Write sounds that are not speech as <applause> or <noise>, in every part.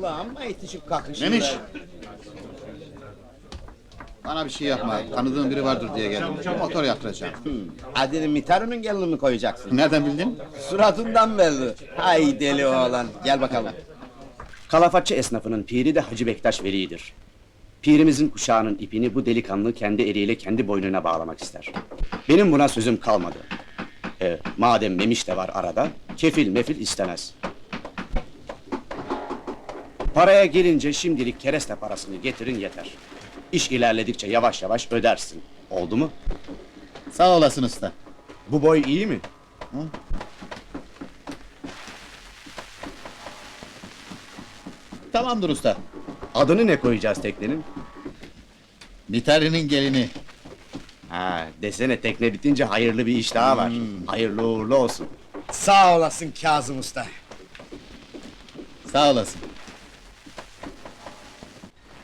Ulan amma itişip kakışır. Memiş. Bana bir şey yapma. Tanıdığım biri vardır diye geldim. Motor yaptıracağım. Adını Mitaro'nun gelini mi koyacaksın? Nereden bildin? Suratından belli. Hay deli oğlan. Gel bakalım. Kalafatçı esnafının piri de Hacı Bektaş Veli'dir. Pirimizin kuşağının ipini bu delikanlı kendi eliyle kendi boynuna bağlamak ister. Benim buna sözüm kalmadı. E, madem Memiş de var arada, kefil mefil istemez. Paraya gelince şimdilik kereste parasını getirin yeter. İş ilerledikçe yavaş yavaş ödersin. Oldu mu? Sağ olasın usta. Bu boy iyi mi? Tamamdır usta. Adını ne koyacağız teknenin? Biterinin gelini. Ha, desene tekne bitince hayırlı bir iş daha var. Hayırlı uğurlu olsun. Sağ olasın Kazım Usta. Sağ olasın.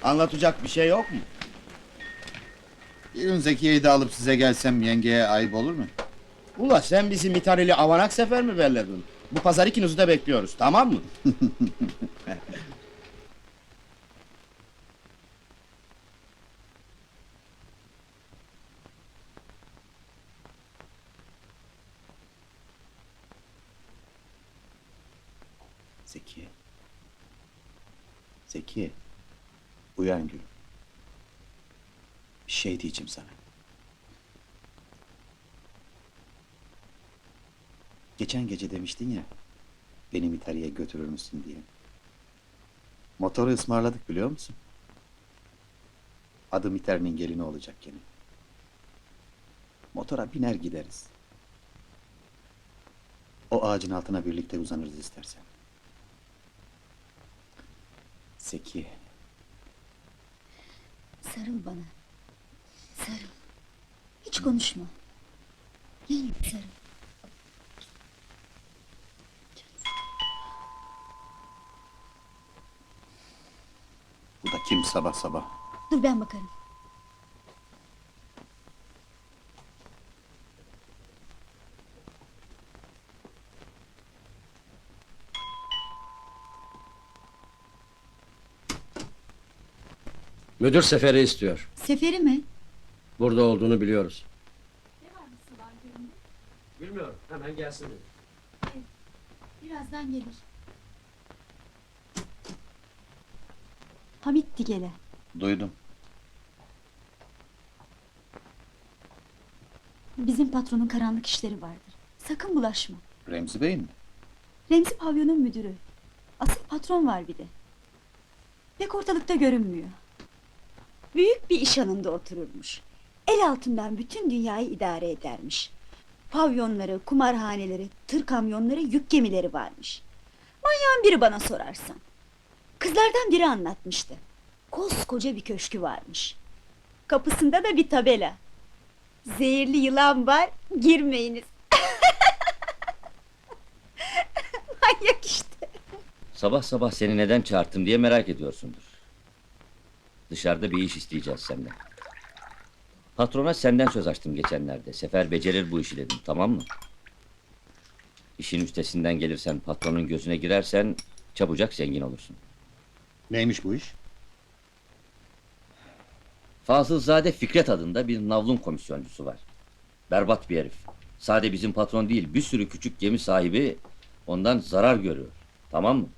Anlatacak bir şey yok mu? Bir gün Zekiye'yi de alıp size gelsem yengeye ayıp olur mu? Ula sen bizi Mitarili avanak sefer mi belledin? Bu pazar ikinizi de bekliyoruz tamam mı? <laughs> Zeki. Zeki. Uyan gülüm. Bir şey diyeceğim sana. Geçen gece demiştin ya, beni İtalya'ya götürür müsün diye. Motoru ısmarladık biliyor musun? Adı Miter'in gelini olacak gene. Motora biner gideriz. O ağacın altına birlikte uzanırız istersen. Zeki, Sarıl bana. Sarıl. Hiç konuşma. Gel sarıl. bu da kim sabah sabah? Dur ben bakarım. Müdür seferi istiyor. Seferi mi? Burada olduğunu biliyoruz. Bilmiyorum. Hemen gelsin. Birazdan gelir. Hamit Digele. Duydum. Bizim patronun karanlık işleri vardır. Sakın bulaşma. Remzi Bey mi? Remzi pavyonun müdürü. Asıl patron var bir de. Pek ortalıkta görünmüyor. Büyük bir iş hanında otururmuş. El altından bütün dünyayı idare edermiş. Pavyonları, kumarhaneleri, tır kamyonları, yük gemileri varmış. Manyağın biri bana sorarsan. Kızlardan biri anlatmıştı. Koskoca bir köşkü varmış. Kapısında da bir tabela. Zehirli yılan var, girmeyiniz. <laughs> Manyak işte. Sabah sabah seni neden çağırttım diye merak ediyorsundur. Dışarıda bir iş isteyeceğiz senden. Patrona senden söz açtım geçenlerde. Sefer becerir bu işi dedim, tamam mı? İşin üstesinden gelirsen, patronun gözüne girersen... ...çabucak zengin olursun. Neymiş bu iş? Fazılzade Fikret adında bir navlun komisyoncusu var. Berbat bir herif. Sade bizim patron değil, bir sürü küçük gemi sahibi ondan zarar görüyor. Tamam mı?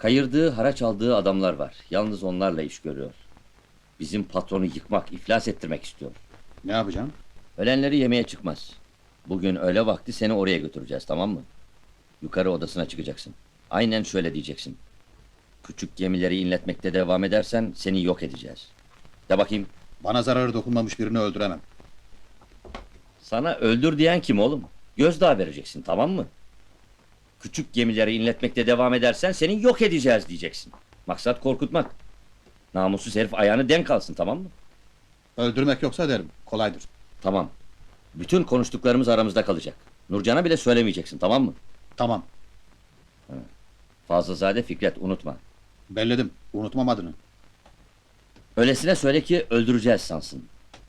Kayırdığı, haraç aldığı adamlar var. Yalnız onlarla iş görüyor. Bizim patronu yıkmak, iflas ettirmek istiyor. Ne yapacağım? Ölenleri yemeğe çıkmaz. Bugün öğle vakti seni oraya götüreceğiz, tamam mı? Yukarı odasına çıkacaksın. Aynen şöyle diyeceksin. Küçük gemileri inletmekte devam edersen seni yok edeceğiz. De bakayım. Bana zararı dokunmamış birini öldüremem. Sana öldür diyen kim oğlum? Gözdağı vereceksin tamam mı? Küçük gemileri inletmekte devam edersen seni yok edeceğiz diyeceksin. Maksat korkutmak. Namussuz herif ayağını denk alsın tamam mı? Öldürmek yoksa derim. Kolaydır. Tamam. Bütün konuştuklarımız aramızda kalacak. Nurcan'a bile söylemeyeceksin tamam mı? Tamam. Fazlazade Fikret unutma. Belledim. Unutmam adını. Öylesine söyle ki öldüreceğiz sansın.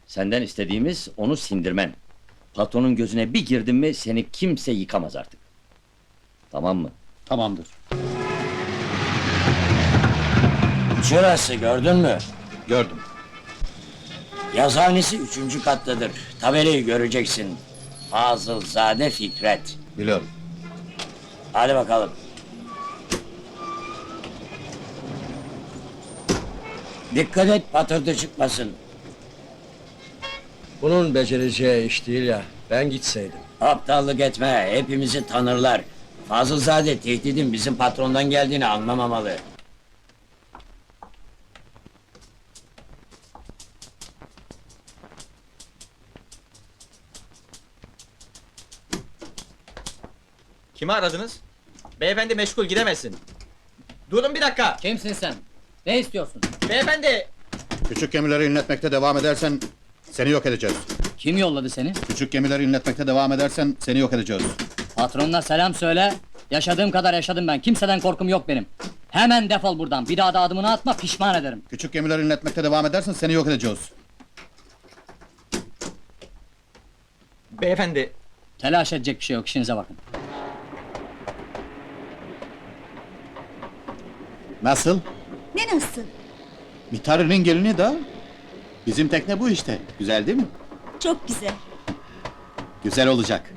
Senden istediğimiz onu sindirmen. Patronun gözüne bir girdin mi seni kimse yıkamaz artık. Tamam mı? Tamamdır. Şurası gördün mü? Gördüm. Yazıhanesi üçüncü kattadır. Tabelayı göreceksin. Fazılzade Fikret. Biliyorum. Hadi bakalım. Dikkat et patırtı çıkmasın. Bunun becereceği iş değil ya. Ben gitseydim. Aptallık etme. Hepimizi tanırlar. Fazılzade tehdidin bizim patrondan geldiğini anlamamalı. Kimi aradınız? Beyefendi meşgul gidemezsin. Durun bir dakika. Kimsin sen? Ne istiyorsun? Beyefendi. Küçük gemileri inletmekte devam edersen seni yok edeceğiz. Kim yolladı seni? Küçük gemileri inletmekte devam edersen seni yok edeceğiz. Patronuna selam söyle. Yaşadığım kadar yaşadım ben. Kimseden korkum yok benim. Hemen defol buradan. Bir daha da adımını atma pişman ederim. Küçük gemileri inletmekte devam edersen seni yok edeceğiz. Beyefendi. Telaş edecek bir şey yok. İşinize bakın. Nasıl? Ne nasıl? Mitarinin gelini de bizim tekne bu işte. Güzel değil mi? Çok güzel. Güzel olacak.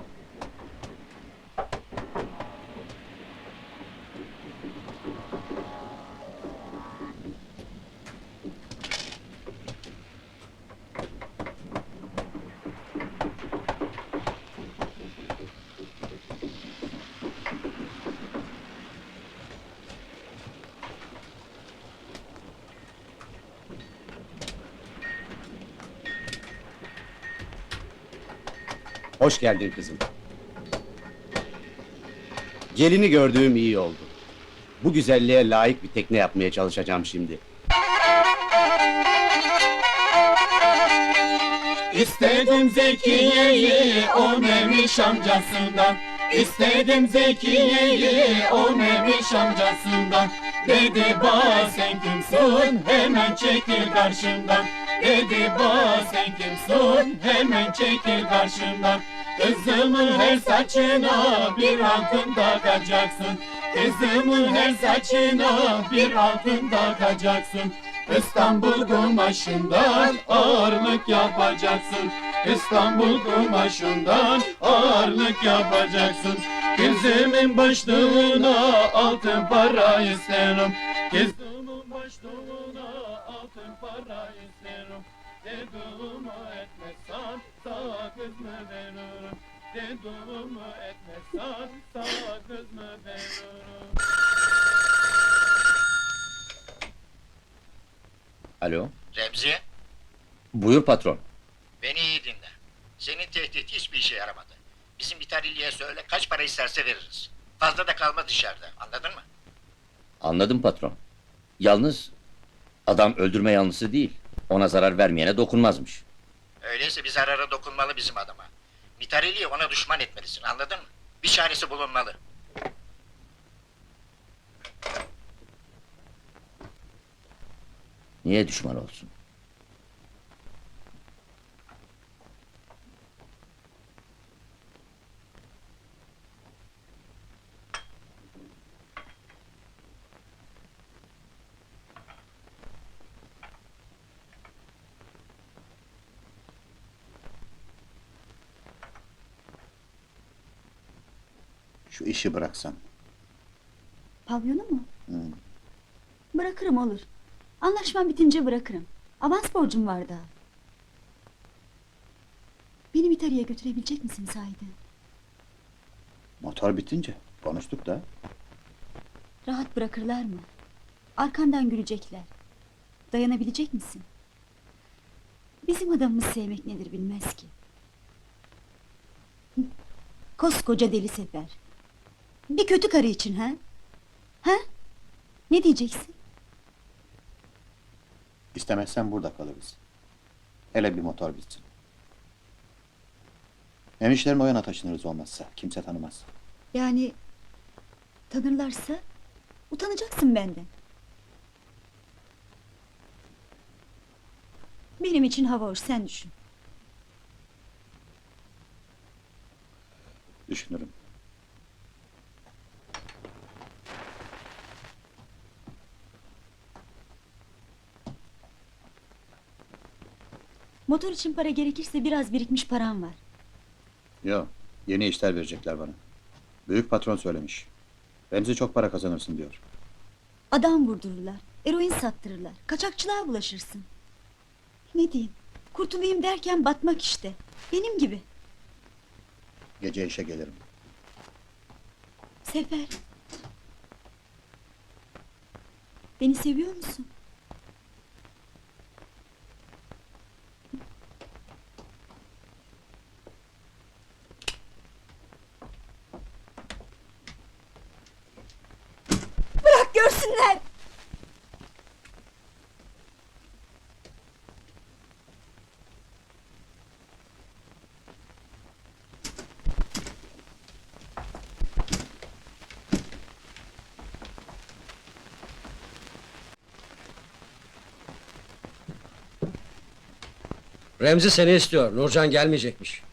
Hoş geldin kızım. Gelini gördüğüm iyi oldu. Bu güzelliğe layık bir tekne yapmaya çalışacağım şimdi. İstedim Zekiye'yi o memiş amcasından İstedim Zekiye'yi o memiş amcasından Dedi ba sen kimsin hemen çekil karşımdan Dedi ba sen kimsin hemen çekil karşımdan Kızımın her saçına bir altın takacaksın. Kızımın her saçına bir altın takacaksın. İstanbul kumaşından ağırlık yapacaksın. İstanbul kumaşından ağırlık yapacaksın. Kızımın başlığına altın para isterim. Kızımın başlığına altın para isterim Dediğimi etmezsen sana kız mı veririm Dediğimi etmezsen sana kız mı veririm Alo. Remzi, Buyur patron. beni iyi dinle. Senin tehdit hiçbir işe yaramadı. Bizim İtalya'ya söyle kaç para isterse veririz. Fazla da kalma dışarıda, anladın mı? Anladım patron. Yalnız adam öldürme yanlısı değil. Ona zarar vermeyene dokunmazmış. Öyleyse bir zarara dokunmalı bizim adama. Mitareli'yi ona düşman etmelisin, anladın mı? Bir çaresi bulunmalı. Niye düşman olsun? Şu işi bıraksan. Pavyonu mu? Hı. Bırakırım olur. Anlaşmam bitince bırakırım. Avans borcum var daha. Beni İtalya'ya götürebilecek misin sahiden? Motor bitince konuştuk da. Rahat bırakırlar mı? Arkandan gülecekler. Dayanabilecek misin? Bizim adamımız sevmek nedir bilmez ki. Koskoca deli sefer. Bir kötü karı için ha? Ha? Ne diyeceksin? İstemezsen burada kalırız. Hele bir motor bitsin. Emişlerim o yana taşınırız olmazsa. Kimse tanımaz. Yani tanırlarsa utanacaksın benden. Benim için hava hoş sen düşün. Düşünürüm. Motor için para gerekirse biraz birikmiş param var. Yok, yeni işler verecekler bana. Büyük patron söylemiş. Remzi çok para kazanırsın diyor. Adam vurdururlar, eroin sattırırlar, kaçakçılığa bulaşırsın. Ne diyeyim, kurtulayım derken batmak işte. Benim gibi. Gece işe gelirim. Sefer. Beni seviyor musun? Görsünler. Remzi seni istiyor. Nurcan gelmeyecekmiş.